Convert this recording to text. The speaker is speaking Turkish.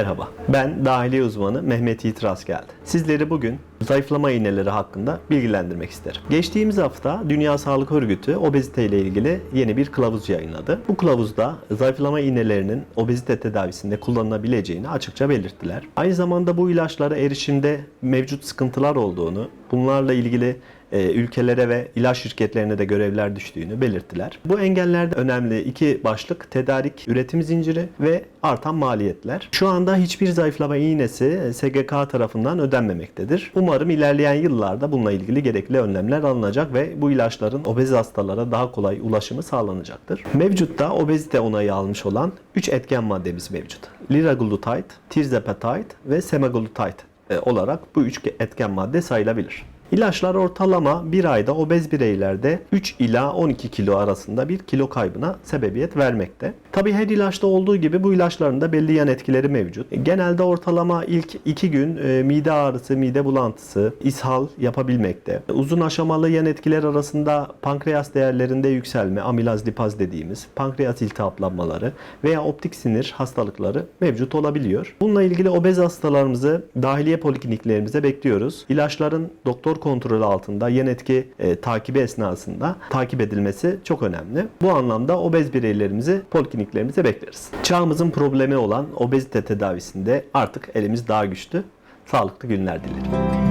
Merhaba, ben dahiliye uzmanı Mehmet Yiğit Rast geldi. Sizleri bugün zayıflama iğneleri hakkında bilgilendirmek isterim. Geçtiğimiz hafta Dünya Sağlık Örgütü obezite ile ilgili yeni bir kılavuz yayınladı. Bu kılavuzda zayıflama iğnelerinin obezite tedavisinde kullanılabileceğini açıkça belirttiler. Aynı zamanda bu ilaçlara erişimde mevcut sıkıntılar olduğunu, bunlarla ilgili e, ülkelere ve ilaç şirketlerine de görevler düştüğünü belirttiler. Bu engellerde önemli iki başlık tedarik, üretim zinciri ve artan maliyetler. Şu anda hiçbir zayıflama iğnesi e, SGK tarafından ödenmemektedir. Umarım ilerleyen yıllarda bununla ilgili gerekli önlemler alınacak ve bu ilaçların obez hastalara daha kolay ulaşımı sağlanacaktır. Mevcutta obezite onayı almış olan 3 etken maddemiz mevcut. Liraglutide, tirzepatide ve semaglutide e, olarak bu üç etken madde sayılabilir. İlaçlar ortalama bir ayda obez bireylerde 3 ila 12 kilo arasında bir kilo kaybına sebebiyet vermekte. Tabi her ilaçta olduğu gibi bu ilaçların da belli yan etkileri mevcut. Genelde ortalama ilk 2 gün e, mide ağrısı, mide bulantısı, ishal yapabilmekte. Uzun aşamalı yan etkiler arasında pankreas değerlerinde yükselme, amilaz lipaz dediğimiz pankreas iltihaplanmaları veya optik sinir hastalıkları mevcut olabiliyor. Bununla ilgili obez hastalarımızı dahiliye polikliniklerimize bekliyoruz. İlaçların doktor kontrolü altında yan etki e, takibi esnasında takip edilmesi çok önemli. Bu anlamda obez bireylerimizi polikliniklerimize bekleriz. Çağımızın problemi olan obezite tedavisinde artık elimiz daha güçlü. Sağlıklı günler dilerim.